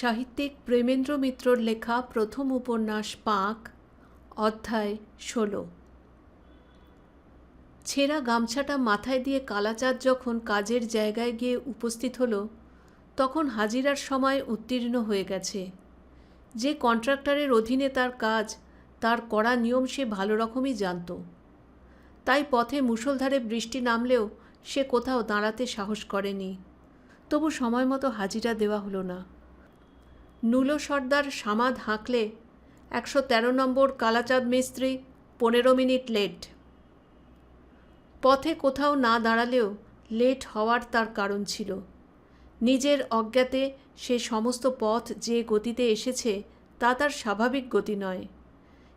সাহিত্যিক প্রেমেন্দ্র মিত্রর লেখা প্রথম উপন্যাস পাঁক, অধ্যায় ষোলো। ছেঁড়া গামছাটা মাথায় দিয়ে কালাচাঁদ যখন কাজের জায়গায় গিয়ে উপস্থিত হলো, তখন হাজিরার সময় উত্তীর্ণ হয়ে গেছে। যে কন্ট্রাক্টরের অধীনে তার কাজ, তার কড়া নিয়ম সে ভালো রকমই জানত। তাই পথে মুষলধারে বৃষ্টি নামলেও সে কোথাও দাঁড়াতে সাহস করেনি। তবু সময় মতো হাজিরা দেওয়া হলো না। নুলো সর্দার সামাদ হাঁকলে একশো তেরো নম্বর কালাচাঁদ মিস্ত্রি পনেরো মিনিট লেট। পথে কোথাও না দাঁড়ালেও লেট হওয়ার তার কারণ ছিল। নিজের অজ্ঞাতে সে সমস্ত পথ যে গতিতে এসেছে তা তার স্বাভাবিক গতি নয়।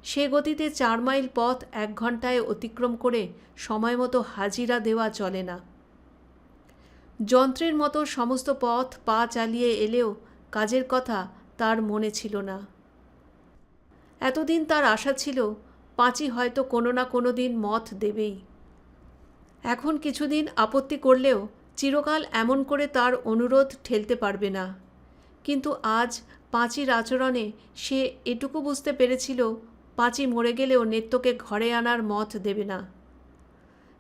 সে গতিতে চার মাইল পথ এক ঘন্টায় অতিক্রম করে সময় মতো হাজিরা দেওয়া চলে না। যন্ত্রের মতো সমস্ত পথ পা চালিয়ে এলেও কাজের কথা তার মনে ছিল না। এতদিন তার আশা ছিল পাঁচি হয়তো কোনো না কোনো দিন মত দেবেই। এখন কিছুদিন আপত্তি করলেও চিরকাল এমন করে তার অনুরোধ ঠেলতে পারবে না। কিন্তু আজ পাঁচির আচরণে সে এটুকু বুঝতে পেরেছিল পাঁচি মরে গেলেও নেত্যকে ঘরে আনার মত দেবে না।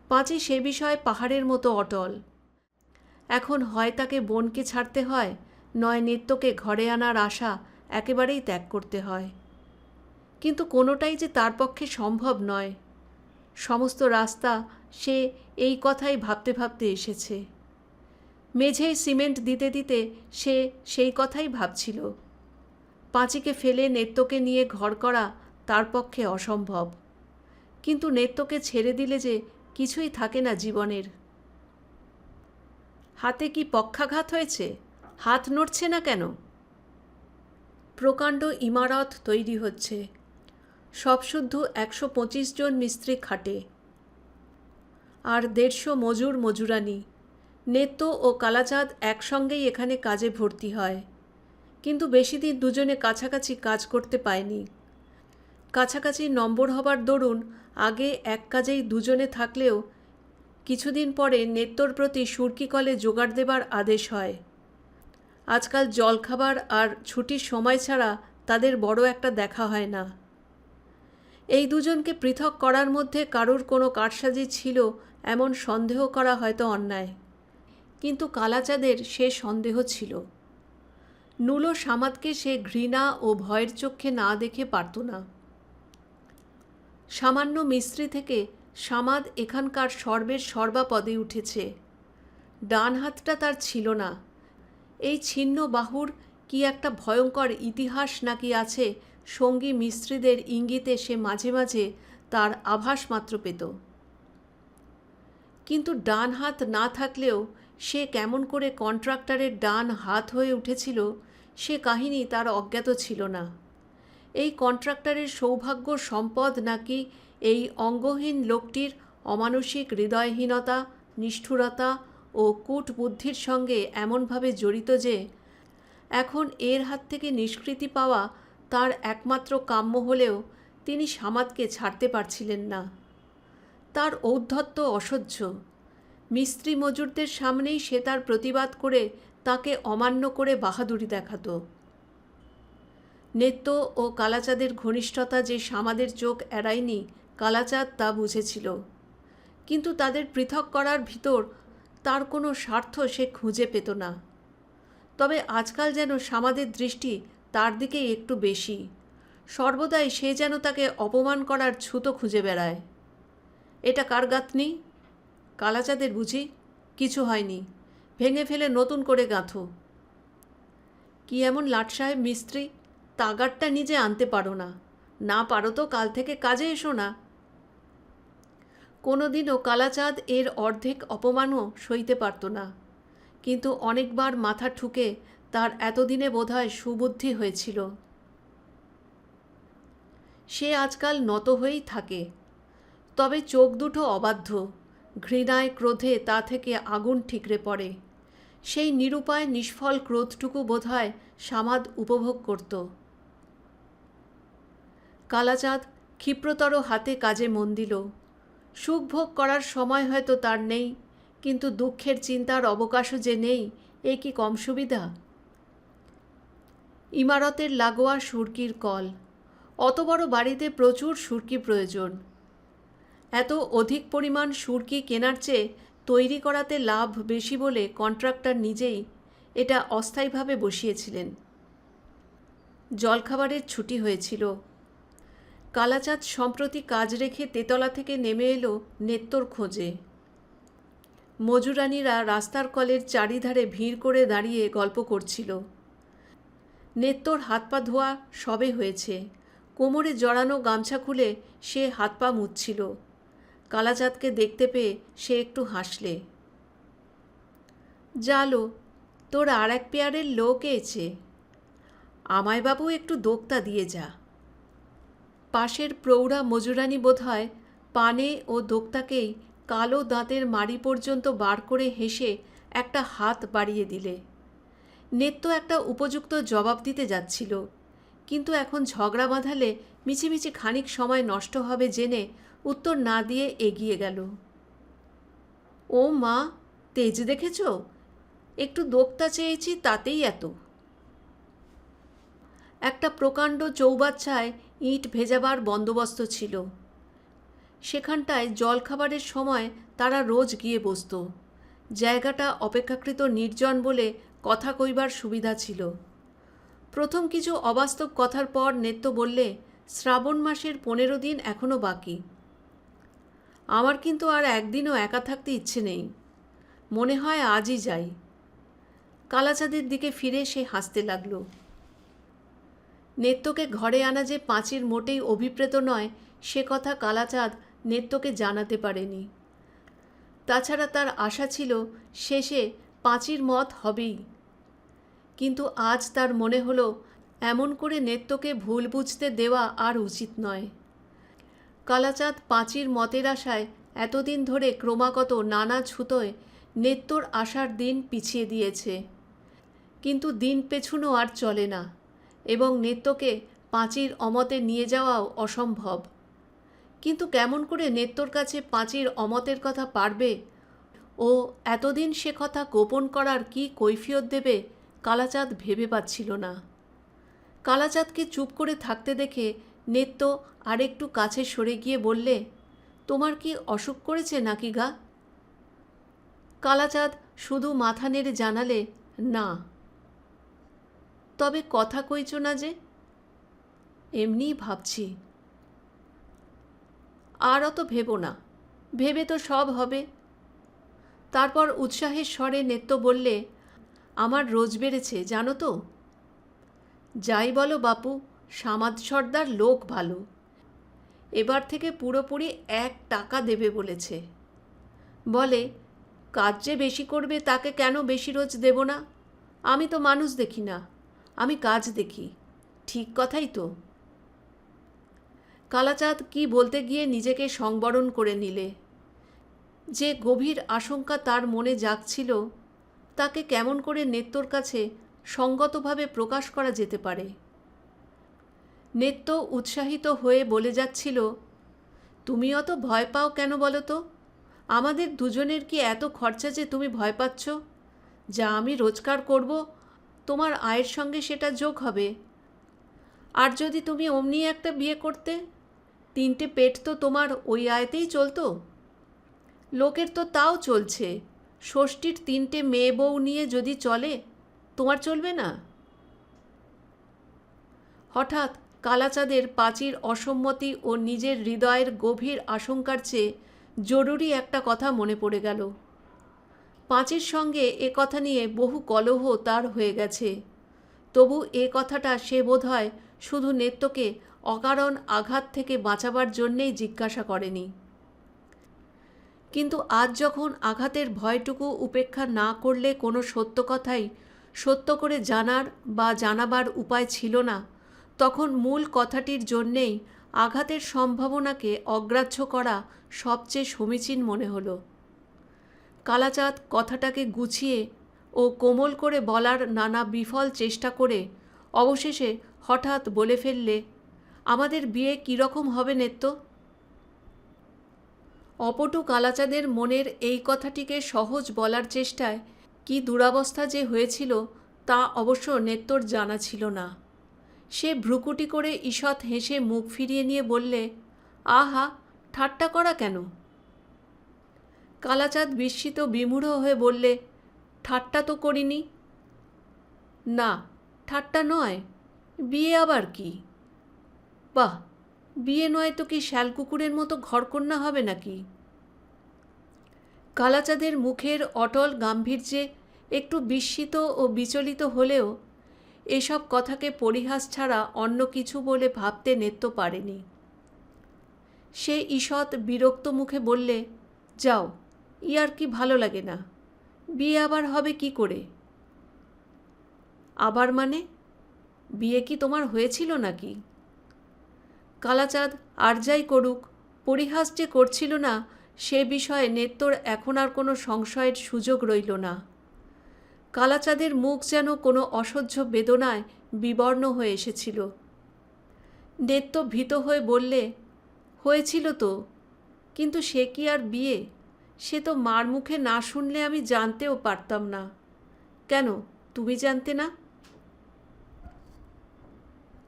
পাঁচি সে বিষয়ে পাহাড়ের মতো অটল। এখন হয় তাকে বোনকে ছাড়তে হয় নয় নিত্যকে ঘরে আনার আশা একেবারেই ত্যাগ করতে হয়। কিন্তু কোনোটাই যে তার পক্ষে সম্ভব নয়। সমস্ত রাস্তা সে এই কথাই ভাবতে ভাবতে এসেছে। মেঝেয় সিমেন্ট দিতে দিতে সে সেই কথাই ভাবছিল। পাঁচিকে ফেলে নেত্যকে নিয়ে ঘর করা তার পক্ষে অসম্ভব। কিন্তু নেত্যকে ছেড়ে দিলে যে কিছুই থাকে না জীবনের। হাতে কি পক্ষাঘাত হয়েছে? হাত নড়ছে না কেন? প্রকাণ্ড ইমারত তৈরি হচ্ছে। সব শুদ্ধ একশো পঁচিশ জন মিস্ত্রি খাটে। আর দেড়শো মজুর মজুরানি। নেত্য ও কালাচাঁদ একসঙ্গেই এখানে কাজে ভর্তি হয়। কিন্তু বেশি দিন দুজনে কাছাকাছি কাজ করতে পায়নি। কাছাকাছি নম্বর হবার দরুন আগে এক কাজেই দুজনে থাকলেও কিছুদিন পরে নেত্যর প্রতি সুরকি কলে জোগাড় দেবার আদেশ হয়। আজকাল জলখাবার আর ছুটির সময় ছাড়া তাদের বড় একটা দেখা হয় না। এই দুজনকে পৃথক করার মধ্যে কারোর কোনো কারসাজি ছিল এমন সন্দেহ করা হয়তো অন্যায়। কিন্তু কালাচাঁদের সে সন্দেহ ছিল। নুলো সামাদকে সে ঘৃণা ও ভয়ের চোখে না দেখে পারত না। সামান্য মিস্ত্রি থেকে সামাদ এখানকার সর্বের সর্বাপদে উঠেছে। ডান হাতটা তার ছিল না। এই ছিন্ন বাহুর কি একটা ভয়ঙ্কর ইতিহাস নাকি আছে? সঙ্গী মিস্ত্রিদের ইঙ্গিতে সে মাঝে মাঝে তার আভাস মাত্র পেত। কিন্তু ডান হাত না থাকলেও সে কেমন করে কন্ট্রাক্টরের ডান হাত হয়ে উঠেছিল, সে কাহিনী তার অজ্ঞাত ছিল না। এই কন্ট্রাক্টরের সৌভাগ্য সম্পদ নাকি এই অঙ্গহীন লোকটির অমানসিক হৃদয়হীনতা, নিষ্ঠুরতা ও কূট বুদ্ধির সঙ্গে এমনভাবে জড়িত যে, এখন এর হাত থেকে নিষ্কৃতি পাওয়া তার একমাত্র কাম্য হলেও তিনি সামাদকে ছাড়তে পারছিলেন না। তার ঔদ্ধত্য অসহ্য। মিস্ত্রি মজুরদের সামনেই সে তার প্রতিবাদ করে তাকে অমান্য করে বাহাদুরি দেখাত। নেত্য ও কালাচাঁদের ঘনিষ্ঠতা যে সামাদের চোখ এড়ায়নি, কালাচাঁদ তা বুঝেছিল। কিন্তু তাদের পৃথক করার ভিতর তার কোনো স্বার্থ সে খুঁজে পেত না। তবে আজকাল যেন সামাদের দৃষ্টি তার দিকেই একটু বেশি। সর্বদাই সে যেন তাকে অপমান করার ছুতো খুঁজে বেড়ায়। এটা কার গাঁথনি? কালাচাঁদের বুঝি কিছু হয়নি। ভেঙে ফেলে নতুন করে গাঁথো। কি এমন লাট সাহেব মিস্ত্রি? তাগারটা নিজে আনতে পারো না। না পারো তো কাল থেকে কাজে এসো না। কোনো দিনও কালাচাঁদ এর অর্ধেক অপমানও সইতে পারত না। কিন্তু অনেকবার মাথা ঠুকে তার এতদিনে বোধহয় সুবুদ্ধি হয়েছিল। সে আজকাল নত হয়েই থাকে। তবে চোখ দুটো অবাধ্য, ঘৃণায় ক্রোধে তা থেকে আগুন ঠিকরে পড়ে। সেই নিরুপায় নিষ্ফল ক্রোধটুকু বোধহয় সামাদ উপভোগ করত। কালাচাঁদ ক্ষিপ্রতর হাতে কাজে মন দিল। সুখ ভোগ করার সময় হয়তো তার নেই, কিন্তু দুঃখের চিন্তার অবকাশও যে নেই, এ কি কম সুবিধা? ইমারতের লাগোয়া সুরকির কল। অত বড় বাড়িতে প্রচুর সুরকি প্রয়োজন। এত অধিক পরিমাণ সুরকি কেনার চেয়ে তৈরি করাতে লাভ বেশি বলে কন্ট্রাক্টর নিজেই এটা অস্থায়ীভাবে বসিয়েছিলেন। জলখাবারের ছুটি হয়েছিল। কালাচাঁদ সম্প্রতি কাজ রেখে তেতলা থেকে নেমে এলো নেত্তর খোঁজে। মজুরানিরা রাস্তার কলের চারিধারে ভিড় করে দাঁড়িয়ে গল্প করছিল। নেত্তর হাত পা ধোয়া সবে হয়েছে। কোমরে জড়ানো গামছা খুলে সে হাত পা মুছছিল। কালাচাঁদকে দেখতে পেয়ে সে একটু হাসলে। জালো, তোর আর এক পেয়ারের লোক এছে আমায় বাবু একটু দোক্তা দিয়ে যা। পাশের প্রৌঢ়া মজুরানি বোধহয় পানে ও দোক্তাকেই কালো দাঁতের মাড়ি পর্যন্ত বার করে হেসে একটা হাত বাড়িয়ে দিলে। নেত্য একটা উপযুক্ত জবাব দিতে যাচ্ছিল, কিন্তু এখন ঝগড়া বাঁধালে মিছিমিছি খানিক সময় নষ্ট হবে জেনে উত্তর না দিয়ে এগিয়ে গেল। ও মা, তেজ দেখেছ? একটু দোক্তা চেয়েছি তাতেই এত। একটা প্রকাণ্ড চৌবাচ্চায় ইট ভেজাবার বন্দোবস্ত ছিল। সেখানটায় জলখাবারের সময় তারা রোজ গিয়ে বসত। জায়গাটা অপেক্ষাকৃত নির্জন বলে কথা কইবার সুবিধা ছিল। প্রথম কিছু অবাস্তব কথার পর নেত্য বললে, শ্রাবণ মাসের পনেরো দিন এখনও বাকি। আমার কিন্তু আর একদিনও একা থাকতে ইচ্ছে নেই। মনে হয় আজই যাই। কালাচাঁদের দিকে ফিরে সে হাসতে লাগল। নেত্যকে ঘরে আনা যে পাঁচির মোটেই অভিপ্রেত নয়, সে কথা কালাচাঁদ নেত্যকে জানাতে পারেনি। তাছাড়া তার আশা ছিল শেষে পাঁচির মত হবেই। কিন্তু আজ তার মনে হলো, এমন করে নেত্যকে ভুল বুঝতে দেওয়া আর উচিত নয়। কালাচাঁদ পাঁচির মতের আশায় এতদিন ধরে ক্রমাগত নানা ছুতোয় নেত্যর আসার দিন পিছিয়ে দিয়েছে। কিন্তু দিন পেছুনো আর চলে না। এবং নেত্যকে পাঁচির অমতে নিয়ে যাওয়াও অসম্ভব। কিন্তু কেমন করে নেত্যর কাছে পাঁচির অমতের কথা পারবে? ও এতদিন সে কথা গোপন করার কি কৈফিয়ত দেবে কালাচাঁদ ভেবে পাচ্ছিল না। কালাচাঁদকে চুপ করে থাকতে দেখে নেত্য আরেকটু কাছে সরে গিয়ে বললে, তোমার কি অসুখ করেছে নাকি গা? কালাচাঁদ শুধু মাথা নেড়ে জানালে, না। তবে কথা কইছ না যে? এমনিই ভাবছি। আর অত ভেবো না। ভেবে তো সব হবে। তারপর উৎসাহের স্বরে নেত্য বললে, আমার রোজ বেড়েছে, জানো তো? যাই বলো বাপু, সামাদ সর্দার লোক ভালো। এবার থেকে পুরোপুরি এক টাকা দেবে বলেছে। বলে, কাজ যে বেশি করবে তাকে কেন বেশি রোজ দেব না? আমি তো মানুষ দেখি না। আমি কাজ দেখি। ঠিক কথাই তো। কালাচাঁদ কি বলতে গিয়ে নিজেকে সংবরণ করে নিলে। যে গভীর আশঙ্কা তার মনে জাগছিল, তাকে কেমন করে নেত্যর কাছে সঙ্গতভাবে প্রকাশ করা যেতে পারে। নেত্য উৎসাহিত হয়ে বলে যাচ্ছিল, তুমি অত ভয় পাও কেন বলো তো? আমাদের দুজনের কি এত খরচা যে তুমি ভয় পাচ্ছ? যা আমি রোজগার করব তোমার আয়ের সঙ্গে সেটা যোগ হবে। আর যদি তুমি অমনি একটা বিয়ে করতে, তিনটে পেট তো তোমার ওই আয়তেই চলতো? লোকের তো তাও চলছে। ষষ্ঠীর তিনটে মেয়ে বউ নিয়ে যদি চলে, তোমার চলবে না? হঠাৎ কালাচাঁদের পাচির অসম্মতি ও নিজের হৃদয়ের গভীর আশঙ্কার চেয়ে জরুরি একটা কথা মনে পড়ে গেল। পাঁচের সঙ্গে এ কথা নিয়ে বহু কলহ তার হয়ে গেছে। তবু এ কথাটা সে বোধহয় শুধু নেত্যকে অকারণ আঘাত থেকে বাঁচাবার জন্যেই জিজ্ঞাসা করেনি। কিন্তু আজ যখন আঘাতের ভয়টুকু উপেক্ষা না করলে কোনো সত্য কথাই সত্য করে জানার বা জানাবার উপায় ছিল না, তখন মূল কথাটির জন্যেই আঘাতের সম্ভাবনাকে অগ্রাহ্য করা সবচেয়ে সমীচীন মনে হলো। কালাচাঁদ কথাটাকে গুছিয়ে ও কোমল করে বলার নানা বিফল চেষ্টা করে অবশেষে হঠাৎ বলে ফেললে, আমাদের বিয়ে কীরকম হবে নেত্য অপটু কালাচাঁদের মনের এই কথাটিকে সহজ বলার চেষ্টায় কি দুরাবস্থা যে হয়েছিল তা অবশ্য নেত্তর জানা ছিল না। সে ভ্রুকুটি করে ঈষৎ হেসে মুখ ফিরিয়ে নিয়ে বললে, আহা, ঠাট্টা করা কেন? কালাচাঁদ বিস্মিত বিমূঢ় হয়ে বললে, ঠাট্টা তো করিনি। না, ঠাট্টা নয়, বিয়ে আবার কি? বাহ, বিয়ে নয় তো কি শ্যালকুকুরের মতো ঘরকন্যা হবে নাকি? কালাচাঁদের মুখের অটল গাম্ভীর্যে একটু বিস্মিত ও বিচলিত হলেও এসব কথাকে পরিহাস ছাড়া অন্য কিছু বলে ভাবতে নেত্য পারেনি। সে ঈষৎ বিরক্ত মুখে বললে, যাও ইয়ার কি ভালো লাগে না। বিয়ে আবার হবে কি করে? আবার মানে? বিয়ে কি তোমার হয়েছিল নাকি? কালাচাঁদ আর যাই করুক, পরিহাস যে করছিল না, সে বিষয়ে নেত্তর এখন আর কোনো সংশয়ের সুযোগ রইল না। কালাচাঁদের মুখ যেন কোনো অসহ্য বেদনায় বিবর্ণ হয়ে এসেছিল। নেত্য ভীত হয়ে বললে, হয়েছিল তো, কিন্তু সে কি আর বিয়ে? সে তো মার মুখে না শুনলে আমি জানতেও পারতাম না। কেন? তুমি জানতে না?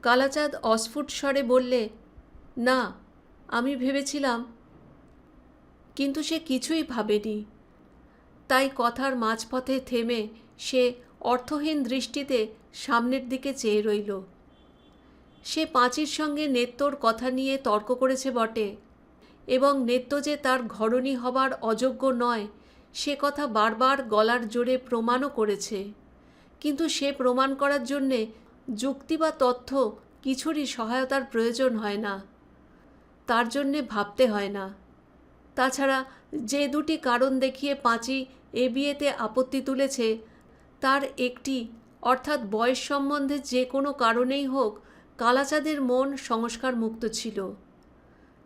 কালাচাঁদ অস্ফুট স্বরে বললে, না, আমি ভেবেছিলাম। কিন্তু সে কিছুই ভাবেনি। তাই কথার মাঝপথে থেমে সে অর্থহীন দৃষ্টিতে সামনের দিকে চেয়ে রইল। সে পাঁচির সঙ্গে নেত্যর কথা নিয়ে তর্ক করেছে বটে। এবং নেত্য যে তার ঘরণী হবার অযোগ্য নয়, সে কথা বারবার গলার জোরে প্রমাণও করেছে। কিন্তু সে প্রমাণ করার জন্যে যুক্তি বা তথ্য কিছুরই সহায়তার প্রয়োজন হয় না। তার জন্যে ভাবতে হয় না। তাছাড়া যে দুটি কারণ দেখিয়ে পাঁচি এ বিয়েতে আপত্তি তুলেছে, তার একটি অর্থাৎ বয়স সম্বন্ধে যে কোনো কারণেই হোক কালাচাঁদের মন সংস্কার মুক্ত ছিল।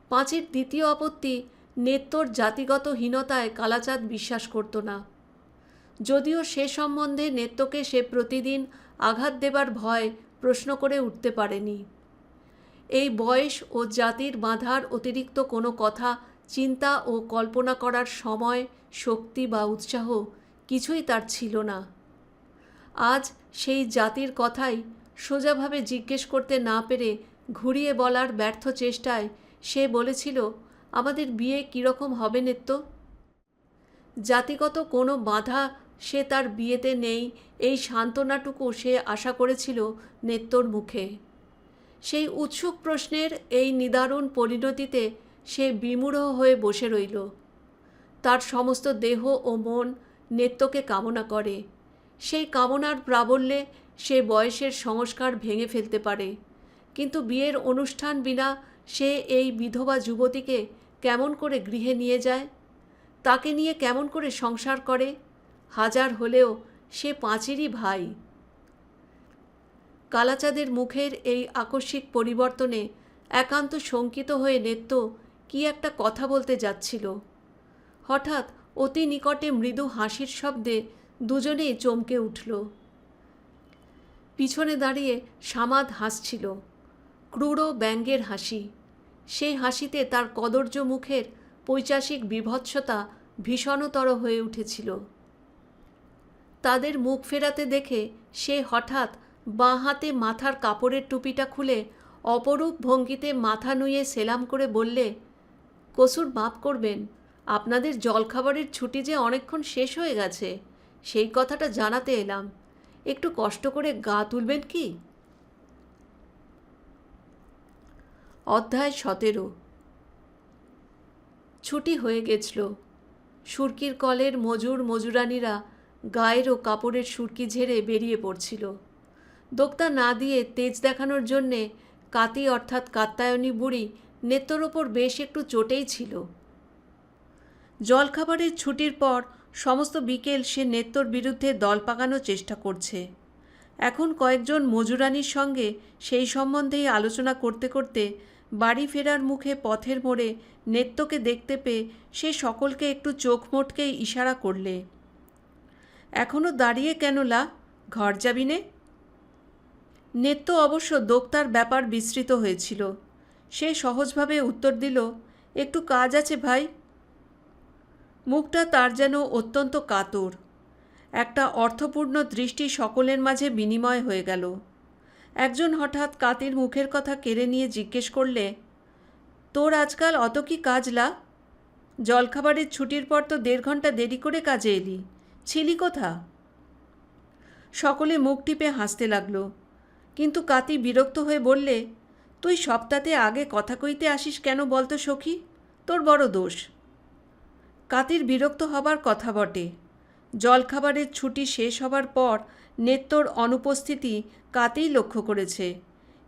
পাঁচের দ্বিতীয় আপত্তি নেত্তর জাতিগত হীনতায় কালাচাঁদ বিশ্বাস করত না। যদিও সে সম্বন্ধে নেত্যকে সে প্রতিদিন আঘাত দেবার ভয় প্রশ্ন করে উঠতে পারেনি। এই বয়স ও জাতির বাঁধার অতিরিক্ত কোনো কথা, চিন্তা ও কল্পনা করার সময়, শক্তি বা উৎসাহ কিছুই তার ছিল না। আজ সেই জাতির কথাই সোজাভাবে জিজ্ঞেস করতে না পেরে ঘুরিয়ে বলার ব্যর্থ চেষ্টায় সে বলেছিল, আমাদের বিয়ে কীরকম হবে নেত্য? জাতিগত কোনো বাধা সে তার বিয়েতে নেই, এই সান্ত্বনাটুকু সে আশা করেছিল নেত্যর মুখে। সেই উৎসুক প্রশ্নের এই নিদারুণ পরিণতিতে সে বিমূঢ় হয়ে বসে রইল। তার সমস্ত দেহ ও মন নেত্যকে কামনা করে। সেই কামনার প্রাবল্যে সে বয়সের সংস্কার ভেঙে ফেলতে পারে। কিন্তু বিয়ের অনুষ্ঠান বিনা সে এই বিধবা যুবতীকে কেমন করে গৃহে নিয়ে যায়? তাকে নিয়ে কেমন করে সংসার করে? হাজার হলেও সে পাঁচেরই ভাই। কালাচাঁদের মুখের এই আকস্মিক পরিবর্তনে একান্ত শঙ্কিত হয়ে নেত্য কি একটা কথা বলতে যাচ্ছিল। হঠাৎ অতি নিকটে মৃদু হাসির শব্দে দুজনেই চমকে উঠল। পিছনে দাঁড়িয়ে সামাদ হাসছিল। ক্রূর ব্যঙ্গের হাসি। সেই হাসিতে তার কদর্য মুখের পৈচাসিক বিভৎসতা ভীষণতর হয়ে উঠেছিল। তাদের মুখ ফেরাতে দেখে সে হঠাৎ বাঁ হাতে মাথার কাপড়ের টুপিটা খুলে অপরূপ ভঙ্গিতে মাথা নুয়ে সেলাম করে বললে, কসুর, মাপ করবেন, আপনাদের জলখাবারের ছুটি যে অনেকক্ষণ শেষ হয়ে গেছে, সেই কথাটা জানাতে এলাম। একটু কষ্ট করে গা তুলবেন কি? অধ্যায় সতেরো। ছুটি হয়ে গেছিল। সুরকির কলের মজুর মজুরানিরা গায়ের ও কাপড়ের সুরকি ঝেড়ে বেরিয়ে পড়ছিল। দোক্তা না দিয়ে তেজ দেখানোর জন্যে কাতি অর্থাৎ কাত্তায়নী বুড়ি নেত্তর ওপর বেশ একটু চোটেই ছিল। জলখাবারের ছুটির পর সমস্ত বিকেল সে নেত্তর বিরুদ্ধে দল পাকানোর চেষ্টা করছে। এখন কয়েকজন মজুরানির সঙ্গে সেই সম্বন্ধেই আলোচনা করতে করতে বাড়ি ফেরার মুখে পথের মোড়ে নেত্যকে দেখতে পেয়ে সে সকলকে একটু চোখ মোটকেই ইশারা করলে। এখনও দাঁড়িয়ে কেন লা? ঘর যাবি নে? নেত্য অবশ্য দোক্তার ব্যাপার বিস্তৃত হয়েছিল। সে সহজভাবে উত্তর দিল, একটু কাজ আছে ভাই। মুখটা তার যেন অত্যন্ত কাতর। একটা অর্থপূর্ণ দৃষ্টি সকলের মাঝে বিনিময় হয়ে গেল। একজন হঠাৎ কাতির মুখের কথা কেড়ে নিয়ে জিজ্ঞেস করলে, তোর আজকাল অত কি কাজ লা জলখাবারের ছুটির পর তো দেড় ঘণ্টা দেরি করে কাজে এলি, ছিলি কোথা? সকলে মুখ টিপে হাসতে লাগল, কিন্তু কাতি বিরক্ত হয়ে বললে, তুই সপ্তাহে আগে কথা কইতে আসিস কেন বলতো সখী? তোর বড় দোষ। কাতির বিরক্ত হবার কথা বটে। জলখাবারের ছুটি শেষ হবার পর নেত্তর অনুপস্থিতি কাতেই লক্ষ্য করেছে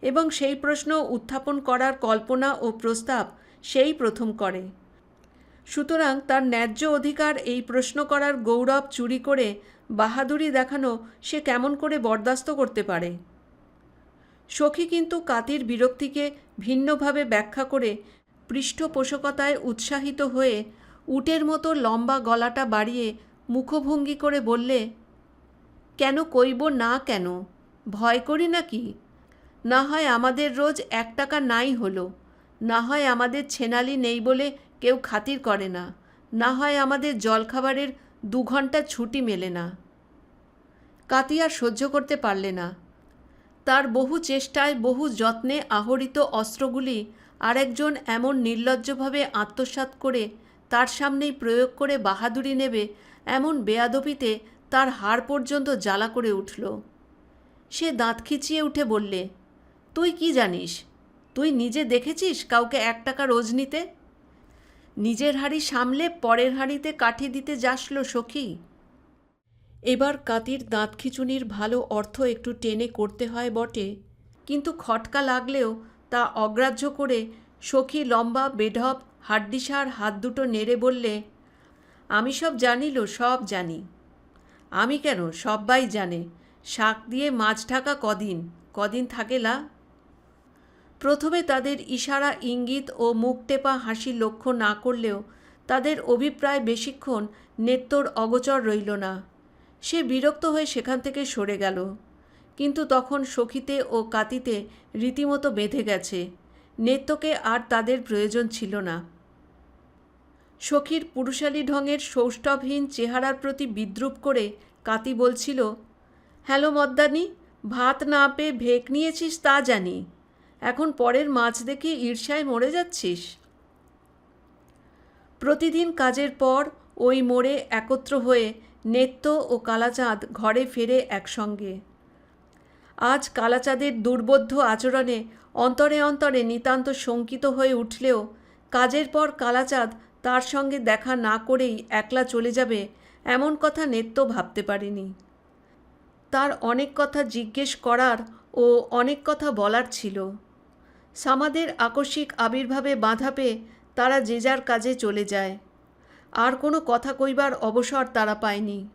এবং সেই প্রশ্ন উত্থাপন করার কল্পনা ও প্রস্তাব সেই প্রথম করে। সুতরাং তার ন্যায্য অধিকার এই প্রশ্ন করার গৌরব চুরি করে বাহাদুরি দেখানো সে কেমন করে বরদাস্ত করতে পারে? সখী কিন্তু কাতির বিরক্তিকে ভিন্নভাবে ব্যাখ্যা করে পৃষ্ঠপোষকতায় উৎসাহিত হয়ে উটের মতো লম্বা গলাটা বাড়িয়ে মুখভঙ্গি করে বললে কেন কইব না কেন? ভয় করি নাকি না হয় আমাদের রোজ এক টাকা নাই হলো, না হয় আমাদের ছেনালি নেই বলে কেউ খাতির করে না না হয় আমাদের জলখাবারের দু ঘণ্টা ছুটি মেলে না। কাতিয়া সহ্য করতে পারলে না। তার বহু চেষ্টায় বহু যত্নে আহরিত অস্ত্রগুলি আরেকজন এমন নির্লজ্জভাবে আত্মসাৎ করে তার সামনেই প্রয়োগ করে বাহাদুরি নেবে এমন বেয়াদপিতে তার হাড় পর্যন্ত জ্বালা করে উঠল। সে দাঁত খিচিয়ে উঠে বললে, তুই কি জানিস? তুই নিজে দেখেছিস কাউকে এক টাকা রোজ নিতে? নিজের হাড়ি সামলে পরের হাড়িতে কাঠি দিতে যাসলো সখী। এবার কাতির দাঁত খিচুনির ভালো অর্থ একটু টেনে করতে হয় বটে, কিন্তু খটকা লাগলেও তা অগ্রাহ্য করে সখী লম্বা, বেঢপ, হাড্ডিসার হাত দুটো নেড়ে বললে, আমি সব জানিল সব জানি। আমি কেন? সব্বাই জানে। শাক দিয়ে মাছ ঢাকা কদিন? কদিন থাকেলা প্রথমে তাদের ইশারা, ইঙ্গিত ও মুখ টেপা হাসি লক্ষ্য না করলেও তাদের অভিপ্রায় বেশিক্ষণ নেত্তর অগোচর রইল না। সে বিরক্ত হয়ে সেখান থেকে সরে গেল। কিন্তু তখন সখিতে ও কাতিতে রীতিমতো বেঁধে গেছে। নেত্যকে আর তাদের প্রয়োজন ছিল না। সখীর পুরুষালী ঢঙের সৌষ্ঠবহীন চেহারার প্রতি বিদ্রুপ করে কাতি বলছিল, হ্যালো মদ্দানি, ভাত না পেয়ে ভেক নিয়েছিস তা জানি। এখন পরের মাছ দেখে ঈর্ষায় মরে যাচ্ছিস প্রতিদিন কাজের পর ওই মোড়ে একত্র হয়ে নেত্য ও কালাচাঁদ ঘরে ফেরে একসঙ্গে। আজ কালাচাঁদের দুর্বোধ্য আচরণে অন্তরে অন্তরে নিতান্ত শঙ্কিত হয়ে উঠলেও কাজের পর কালাচাঁদ তার সঙ্গে দেখা না করেই একলা চলে যাবে এমন কথা নেত্য ভাবতে পারেনি। তার অনেক কথা জিজ্ঞেস করার ও অনেক কথা বলার ছিল। সামাদের আকস্মিক আবির্ভাবে বাধা পেয়ে তারা যে যার কাজে চলে যায়। আর কোনো কথা কইবার অবসর তারা পায়নি।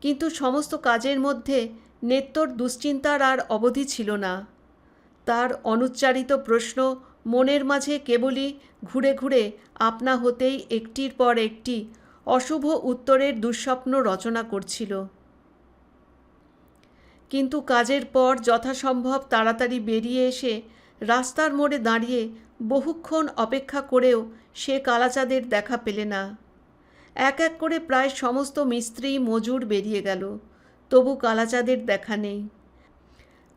কিন্তু সমস্ত কাজের মধ্যে নেত্তর দুশ্চিন্তার আর অবধি ছিল না। তার অনুচ্চারিত প্রশ্ন মনের মাঝে কেবলই ঘুরে ঘুরে আপনা হতেই একটির পর একটি অশুভ উত্তরের দুঃস্বপ্ন রচনা করছিল। কিন্তু কাজের পর যথাসম্ভব তাড়াতাড়ি বেরিয়ে এসে রাস্তার মোড়ে দাঁড়িয়ে বহুক্ষণ অপেক্ষা করেও সে কালাচাঁদের দেখা পেলে না। এক এক করে প্রায় সমস্ত মিস্ত্রি, মজুর বেরিয়ে গেল। তবু কালাচাঁদের দেখা নেই।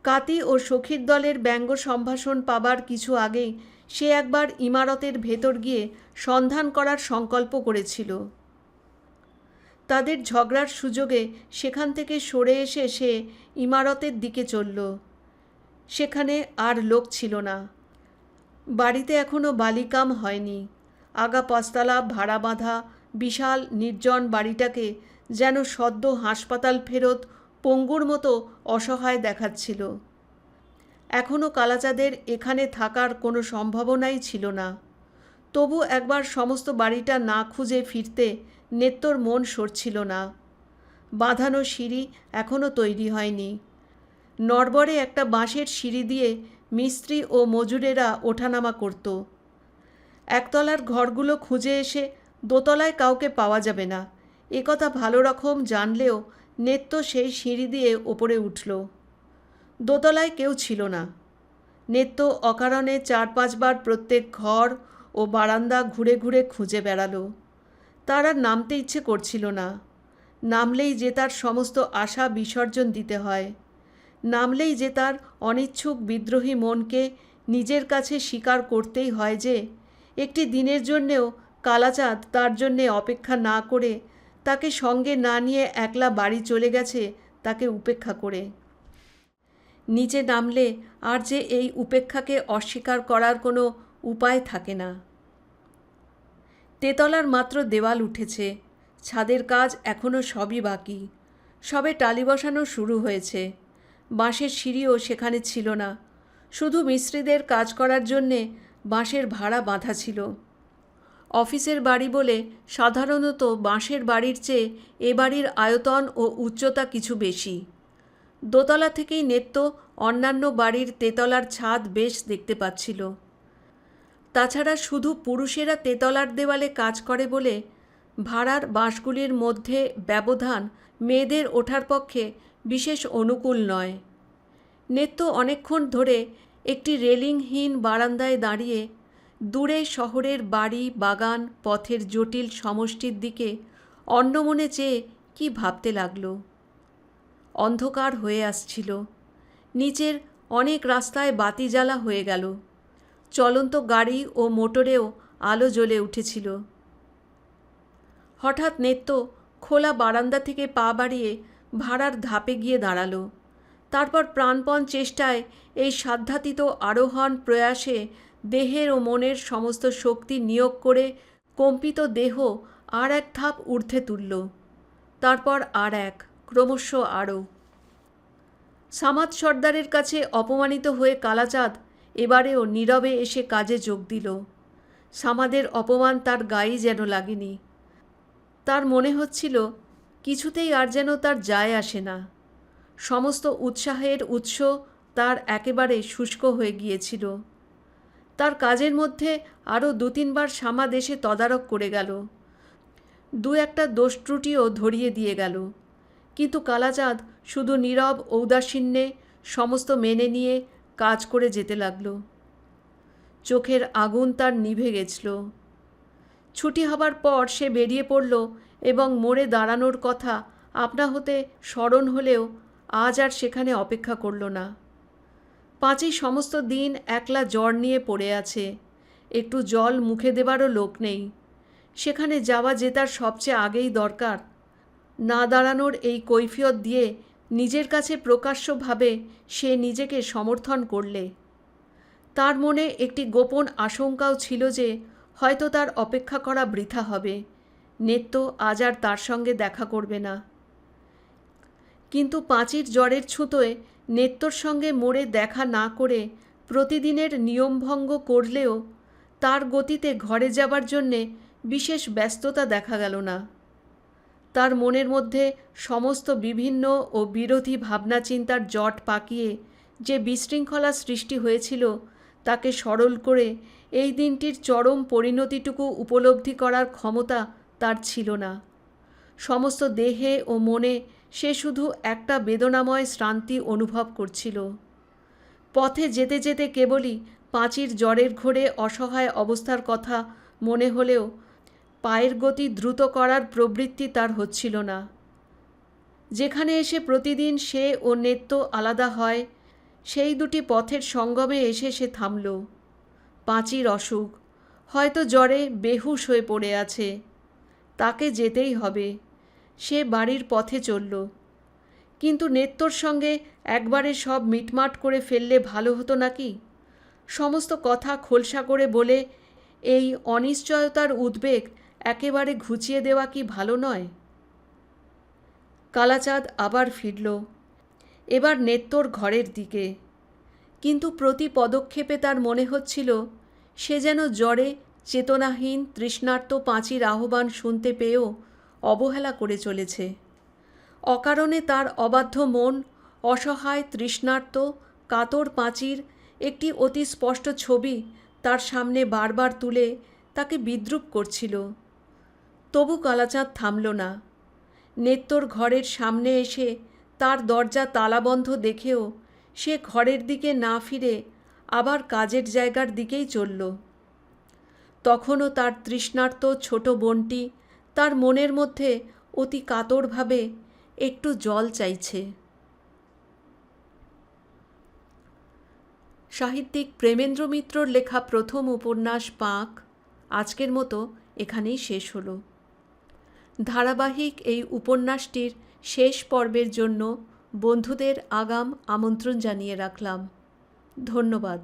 কাতি ও সখীর দলের ব্যঙ্গ সম্ভাষণ পাবার কিছু আগেই সে একবার ইমারতের ভেতর গিয়ে সন্ধান করার সংকল্প করেছিল। তাদের ঝগড়ার সুযোগে সেখান থেকে সরে এসে সে ইমারতের দিকে চলল। সেখানে আর লোক ছিল না। বাড়িতে এখনও বালিকাম হয়নি। আগা পাঁচতলা, ভাড়া বাঁধা, বিশাল নির্জন বাড়িটাকে যেন সদ্য হাসপাতাল ফেরত পঙ্গুর মতো অসহায় দেখাচ্ছিল। এখনও কালাচাঁদের এখানে থাকার কোনো সম্ভাবনাই ছিল না। তবু একবার সমস্ত বাড়িটা না খুঁজে ফিরতে নেত্তর মন সরছিল না। বাঁধানো সিঁড়ি এখনও তৈরি হয়নি। নড়বড়ে একটা বাঁশের সিঁড়ি দিয়ে মিস্ত্রি ও মজুরেরা ওঠানামা করত। একতলার ঘরগুলো খুঁজে এসে দোতলায় কাউকে পাওয়া যাবে না। একথা ভালো রকম জানলেও নেত্য সেই সিঁড়ি দিয়ে ওপরে উঠল। দোতলায় কেউ ছিল না। নেত্য অকারণে চার পাঁচবার প্রত্যেক ঘর ও বারান্দা ঘুরে ঘুরে খুঁজে বেড়ালো। তার আর নামতে ইচ্ছে করছিল না। নামলেই যে তার সমস্ত আশা বিসর্জন দিতে হয়। নামলেই যে তার অনিচ্ছুক বিদ্রোহী মনকে নিজের কাছে স্বীকার করতেই হয় যে, একটি দিনের জন্যেও কালাচাঁদ তার জন্যে অপেক্ষা না করে তাকে সঙ্গে না নিয়ে একলা বাড়ি চলে গেছে তাকে উপেক্ষা করে। নিচে নামলে আর যে এই উপেক্ষাকে অস্বীকার করার কোনো উপায় থাকে না। তেতলার মাত্র দেওয়াল উঠেছে, ছাদের কাজ এখনও সবই বাকি। সবে টালি বসানো শুরু হয়েছে, বাঁশের সিঁড়িও সেখানে ছিল না। শুধু মিস্ত্রিদের কাজ করার জন্যে বাঁশের ভাড়া বাঁধা ছিল। অফিসের বাড়ি বলে সাধারণত বাঁশের বাড়ির চেয়ে এ বাড়ির আয়তন ও উচ্চতা কিছু বেশি। দোতলা থেকেই নেত্য অন্যান্য বাড়ির তেতলার ছাদ বেশ দেখতে পাচ্ছিল। তাছাড়া শুধু পুরুষেরা তেতলার দেওয়ালে কাজ করে বলে ভাড়ার বাঁশগুলির মধ্যে ব্যবধান মেয়েদের ওঠার পক্ষে বিশেষ অনুকূল নয়। নেত্য অনেকক্ষণ ধরে একটি রেলিংহীন বারান্দায় দাঁড়িয়ে দূরে শহরের বাড়ি, বাগান, পথের জটিল সমষ্টির দিকে অন্যমনে চেয়ে কি ভাবতে লাগল? অন্ধকার হয়ে আসছিল। নিচের অনেক রাস্তায় বাতি জ্বালা হয়ে গেল। চলন্ত গাড়ি ও মোটরেও আলো জ্বলে উঠেছিল। হঠাৎ নেত্য খোলা বারান্দা থেকে পা বাড়িয়ে ভাড়ার ধাপে গিয়ে দাঁড়াল। তারপর প্রাণপণ চেষ্টায় এই সাধ্যাতীত আরোহণ প্রয়াসে দেহের ও মনের সমস্ত শক্তি নিয়োগ করে কম্পিত দেহ আর এক ধাপ ঊর্ধ্বে তুলল। তারপর আর এক, ক্রমশ আরও। সামাদ সর্দারের কাছে অপমানিত হয়ে কালাচাঁদ এবারেও নীরবে এসে কাজে যোগ দিল। সামাদের অপমান তার গায়েই যেন লাগেনি। তার মনে হচ্ছিল, কিছুতেই আর যেন তার যায় আসে না। সমস্ত উৎসাহের উৎস তার একেবারে শুষ্ক হয়ে গিয়েছিল। তার কাজের মধ্যে আরও দু তিনবার সামাদ এসে তদারক করে গেল। দু একটা দোষ ত্রুটিও ধরিয়ে দিয়ে গেল। কিন্তু কালাচাঁদ শুধু নীরব, ঔদাসীন্যে সমস্ত মেনে নিয়ে কাজ করে যেতে লাগল। চোখের আগুন তার নিভে গেছিল। ছুটি হবার পর সে বেরিয়ে পড়ল এবং মোড়ে দাঁড়ানোর কথা আপনা হতে স্মরণ হলেও আজ আর সেখানে অপেক্ষা করল না। পাঁচই সমস্ত দিন একলা জ্বর নিয়ে পড়ে আছে। একটু জল মুখে দেবারও লোক নেই। সেখানে যাওয়া যে তার সবচেয়ে আগেই দরকার। না দাঁড়ানোর এই কৈফিয়ত দিয়ে নিজের কাছে প্রকাশ্যভাবে সে নিজেকে সমর্থন করলে। তার মনে একটি গোপন আশঙ্কাও ছিল যে হয়তো তার অপেক্ষা করা বৃথা হবে। নেত্য আজ আর তার সঙ্গে দেখা করবে না। কিন্তু পাঁচির জ্বরের ছুতোয় নেত্যর সঙ্গে মোড়ে দেখা না করে প্রতিদিনের নিয়মভঙ্গ করলেও তার গতিতে ঘরে যাবার জন্যে বিশেষ ব্যস্ততা দেখা গেল না। তার মনের মধ্যে সমস্ত বিভিন্ন ও বিরোধী ভাবনা চিন্তার জট পাকিয়ে যে বিশৃঙ্খলা সৃষ্টি হয়েছিল তাকে সরল করে এই দিনটির চরম পরিণতিটুকু উপলব্ধি করার ক্ষমতা তার ছিল না। সমস্ত দেহে ও মনে সে শুধু একটা বেদনাময় শ্রান্তি অনুভব করছিল। পথে যেতে যেতে কেবলই পাঁচির জ্বরের ঘোরে অসহায় অবস্থার কথা মনে হলেও পায়ের গতি দ্রুত করার প্রবৃত্তি তার হচ্ছিল না। যেখানে এসে প্রতিদিন সে ও নেত্য আলাদা হয়, সেই দুটি পথের সঙ্গমে এসে সে থামল। পাঁচির অসুখ, হয়তো জ্বরে বেহুশ হয়ে পড়ে আছে, তাকে যেতেই হবে। সে বাড়ির পথে চলল। কিন্তু নেত্যর সঙ্গে একবারে সব মিটমাট করে ফেললে ভালো হতো নাকি? সমস্ত কথা খোলসা করে বলে, এই অনিশ্চয়তার উদ্বেগ একেবারে ঘুচিয়ে দেওয়া কি ভালো নয়? কালাচাঁদ আবার ফিরল। এবার নেত্যর ঘরের দিকে। কিন্তু প্রতি পদক্ষেপে তার মনে হচ্ছিল, সে যেন জ্বরে চেতনাহীন তৃষ্ণার্ত পাঁচির আহ্বান শুনতে পেয়েও অবহেলা করে চলেছে। অকারণে তার অবাধ্য মন, অসহায় তৃষ্ণার্ত, কাতর পাঁচির, একটি অতি স্পষ্ট ছবি তার সামনে বারবার তুলে তাকে বিদ্রুপ করছিল। তবু কালাচাঁদ থামল না। নেত্তর ঘরের সামনে এসে তার দরজা তালাবন্ধ দেখেও সে ঘরের দিকে না ফিরে আবার কাজের জায়গার দিকেই চলল। তখনও তার তৃষ্ণার্ত ছোট বোনটি তার মনের মধ্যে অতি কাতরভাবে একটু জল চাইছে। সাহিত্যিক প্রেমেন্দ্র মিত্রর লেখা প্রথম উপন্যাস পাঁক আজকের মতো এখানেই শেষ হলো। ধারাবাহিক এই উপন্যাসটির শেষ পর্বের জন্য বন্ধুদের আগাম আমন্ত্রণ জানিয়ে রাখলাম। ধন্যবাদ।